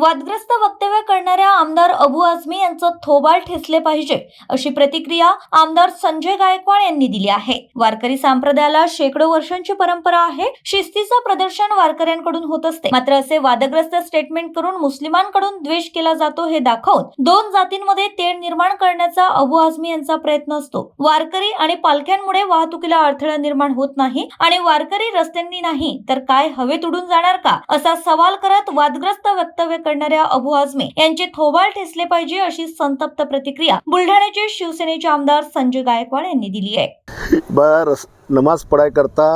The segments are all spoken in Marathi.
वादग्रस्त वक्तव्य करणाऱ्या आमदार अबू आझमी यांचं थोबाल ठेचले पाहिजे अशी प्रतिक्रिया आमदार संजय गायकवाड यांनी दिली आहे. वारकरी संप्रदायाला शेकडो वर्षांची परंपरा आहे. शिस्तीचं प्रदर्शन वारकऱ्यांकडून होत असते. मात्र असे वादग्रस्त स्टेटमेंट करून मुस्लिमांकडून द्वेष केला जातो हे दाखवून दोन जातींमध्ये तेढ निर्माण करण्याचा अबू आझमी यांचा प्रयत्न असतो. वारकरी आणि पालख्यांमुळे वाहतुकीला अडथळा निर्माण होत नाही आणि वारकरी रस्त्यांनी नाही तर काय हवेत उडून जाणार का? असा सवाल करत वादग्रस्त वक्तव्य करणाऱ्या अबू आझमी यांचे थोबाल ठेसले पाहिजे अशी संतप्त प्रतिक्रिया बुलढाण्याचे शिवसेनेचे आमदार संजय गायकवाड यांनी दिली आहे. बर नमाज पडायकरता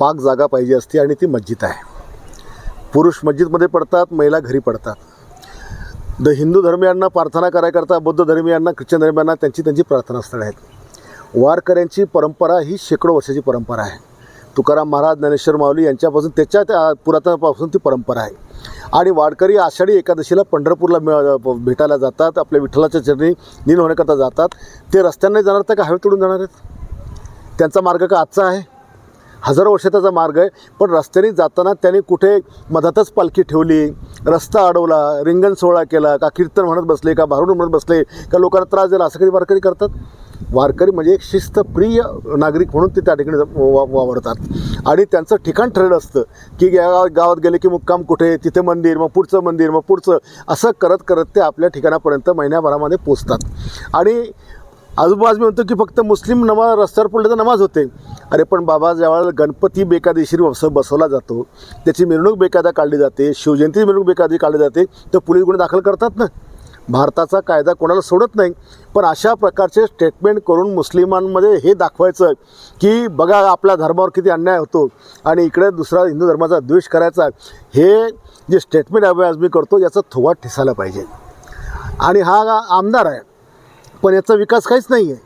पाक जागा पाहिजे असते आणि ती मस्जिद आहे. पुरुष मस्जिदमध्ये पडतात महिला घरी पडतात. द हिंदू धर्मियांना प्रार्थना करायकरता बौद्ध धर्मियांना ख्रिश्चन धर्मियांना त्यांची त्यांची प्रार्थनास्थळं आहेत. वारकऱ्यांची परंपरा ही शेकडो वर्षाची परंपरा आहे. तुकाराम महाराज ज्ञानेश्वर माऊली यांच्यापासून त्याच्या त्या पुरातनापासून ती परंपरा आहे. आणि वारकरी आषाढी एकादशीला पंढरपूरला मिळ भेटायला जातात आपल्या विठ्ठलाच्या चरणी नील होण्याकरता जातात. ते रस्त्यांना जाणार तर का? हवे तोडून जाणार आहेत? त्यांचा मार्ग का आजचा आहे? हजारो वर्षाचा मार्ग आहे पण रस्त्याने जाताना त्यांनी कुठे मधातच पालखी ठेवली रस्ता अडवला रिंगण सोहळा केला का कीर्तन म्हणत बसले का भारुड म्हणत बसले का लोकांना त्रास दिला असं कधी वारकरी करतात? वारकरी म्हणजे एक शिस्तप्रिय नागरिक म्हणून ते त्या ठिकाणी वा वावरतात. आणि त्यांचं ठिकाण ठरलं असतं की या गावात गेले की मुक्काम कुठे तिथे मंदिर मग पुढचं मंदिर मग पुढचं असं करत करत ते आपल्या ठिकाणापर्यंत महिन्याभरामध्ये पोचतात. आणि आजूबाजू मी म्हणतो की फक्त मुस्लिम नमाज रस्त्यावर पडले तर नमाज होते. अरे पण बाबा ज्यावेळेला गणपती बेकायदेशीर बस बसवला जातो त्याची मिरवणूक बेकायदा काढली जाते शिवजयंती मिरवणूक बेकायदा काढली जाते तर पोलीस गुन्हे दाखल करतात ना. भारताचा कायदा कोणाला सोडत नाही पण अशा प्रकारचे स्टेटमेंट करून मुस्लिमांमध्ये हे दाखवायचं की बघा आपल्या धर्मावर किती अन्याय होतो आणि इकडे दुसरा हिंदू धर्माचा द्वेष करायचा हे जे स्टेटमेंट आज मी करतो याचा थोवा ठिसायला पाहिजे. आणि हा आमदार आहे पण याचा विकास काहीच नाही आहे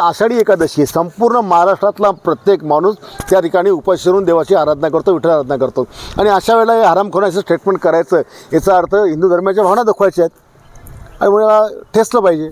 आषाढी एकादशी संपूर्ण महाराष्ट्रातला प्रत्येक माणूस त्या ठिकाणी उपास शिरून देवाची आराधना करतो विठ्ठल आराधना करतो. आणि अशा वेळेला हे हरामखोराचं स्टेटमेंट करायचं याचा अर्थ हिंदू धर्माच्या भावना दाखवायच्या आहेत. आणि मला ठेचलं पाहिजे.